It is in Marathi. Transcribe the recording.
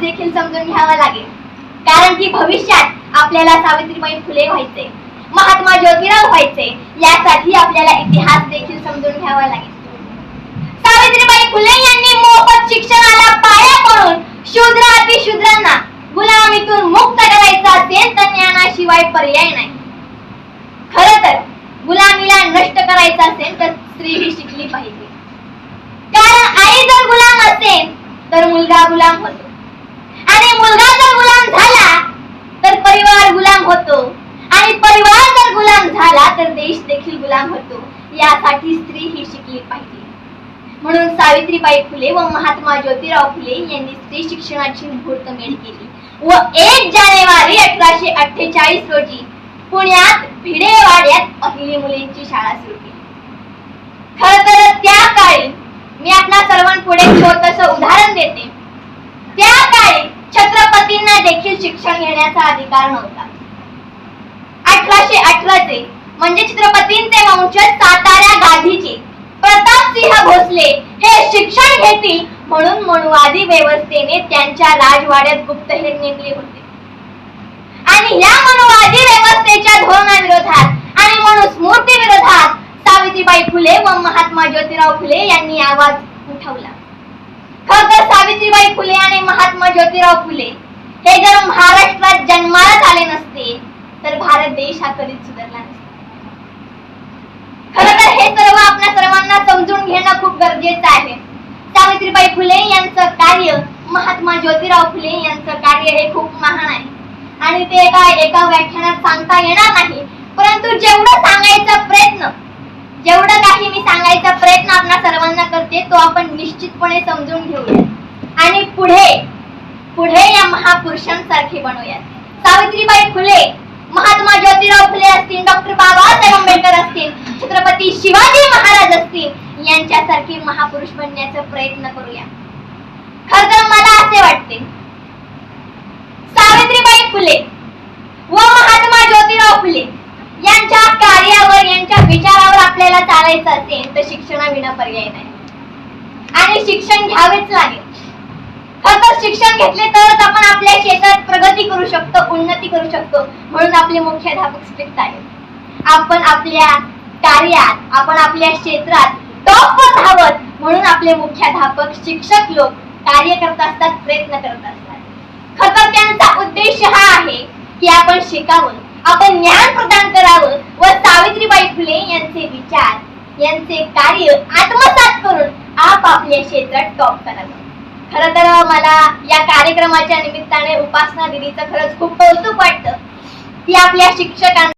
देखील समजून घ्यावा लागेल. कारण की भविष्यात आपल्याला सावित्रीबाई फुले व्हायचे महात्मा ज्योतिराव व्हायचे यासाठी आपल्याला इतिहास देखील समजून घ्यावा लागेल. सावित्रीबाई फुले यांनी मोफत शिक्षणाला पाया पडून शूद्र अतिशूद्रांना गुलामीतून मुक्त करायचं असेल तर ज्ञानाशिवाय पर्याय नाही. खर तर गुलामीला नष्ट करायचं असेल तर स्त्री ही शिकली पाहिजे. कारण आई जर गुलाम असेल तर मुलगा गुलाम होतो आणि मुलगा जर गुलाम झाला तर परिवार गुलाम होतो आणि परिवार जर गुलाम झाला तर देश देखील गुलाम होतो. यासाठी स्त्री ही शिकली पाहिजे. म्हणून सावित्रीबाई फुले व महात्मा ज्योतिराव फुले यांनी स्त्री शिक्षणाची मुहूर्तमेढ केली. व एक जानेवारी अठराशे अठ्ठेचाळीस रोजी पुण्यात भिडेवाड्यात पहिली मुलींची शाळा सुरू केली. खर तर त्या काळी मी आपल्या सर्वांपुढे छोटस उदाहरण देते. त्या काळी छत्रपतींना देखील शिक्षण घेण्याचा अधिकार नव्हता. सोळाशे अठराचे. म्हणजे छत्रपतींचे वंशज सातारा गाधीचे प्रतापसिंह भोसले हे शिक्षण घेतील म्हणून मनुवादी व्यवस्थेने त्यांच्या राजवाड्यात गुप्तहेर नेमले होते. आणि या मनुवादी व्यवस्थेच्या धोरणाविरोधात आणि मनुस्मृती विरोधात सावित्रीबाई फुले व महात्मा ज्योतिराव फुले यांनी आवाज उठवला. खर तर सावित्रीबाई फुले आणि महात्मा ज्योतिराव फुले हे जर महाराष्ट्रात जन्माला आले नसते तर भारत देश हा कधीच सुधारला नसता खरं तर हे सर्व आपल्या सर्वांना समजून घेणं खूप गरजेचं आहे. सावित्रीबाई फुले यांचं कार्य महात्मा ज्योतिराव फुले यांचं कार्य हे खूप महान आहे. आणि ते एका एका व्याख्यानात सांगता येणार नाही परंतु जेवढं सांगायचा प्रयत्न जेवढं काही मी सांगायचा प्रयत्न आपल्या सर्वांना करते तो आपण निश्चितपणे समजून घेऊया. आणि पुढे पुढे या महापुरुषांसारखे बनवूयात सावित्रीबाई फुले महात्मा ज्योतिराव फुले असतील डॉक्टर बाबासाहेब आंबेडकर असतील छत्रपती शिवाजी महाराज असतील यांच्यासारखे महापुरुष बनण्याचा प्रयत्न करूया. खर तर मला असे वाटते सावित्रीबाई फुले व महात्मा ज्योतिराव फुले यांच्या कार्यावर यांच्या विचारावर आपल्याला चालायचं असेल तर शिक्षणाविना पर्याय नाही. आणि शिक्षण घ्यावेच लागेल. खरं शिक्षण घेतले तरच आपण आपल्या क्षेत्रात प्रगती करू शकतो उन्नती करू शकतो. म्हणून आपले मुख्याध्यापक स्ट्रिक्ट आहेत. आपण आपल्या कार्यात आपण आपल्या क्षेत्रात टॉपवर धावत म्हणून आपले मुख्याध्यापक शिक्षक लोक कार्य करत असतात प्रयत्न करत असतात. खरं त्यांचा उद्देश हा आहे की आपण शिकावं आपण ज्ञान प्रदान करावं व सावित्रीबाई फुले यांचे विचार यांचे कार्य आत्मसात करून आपापल्या क्षेत्रात टॉप करावं. खरं तर मला या कार्यक्रमाच्या निमित्ताने उपासना दिदीचं खरंच खूप कौतुक वाटतं. की आपल्या शिक्षकांना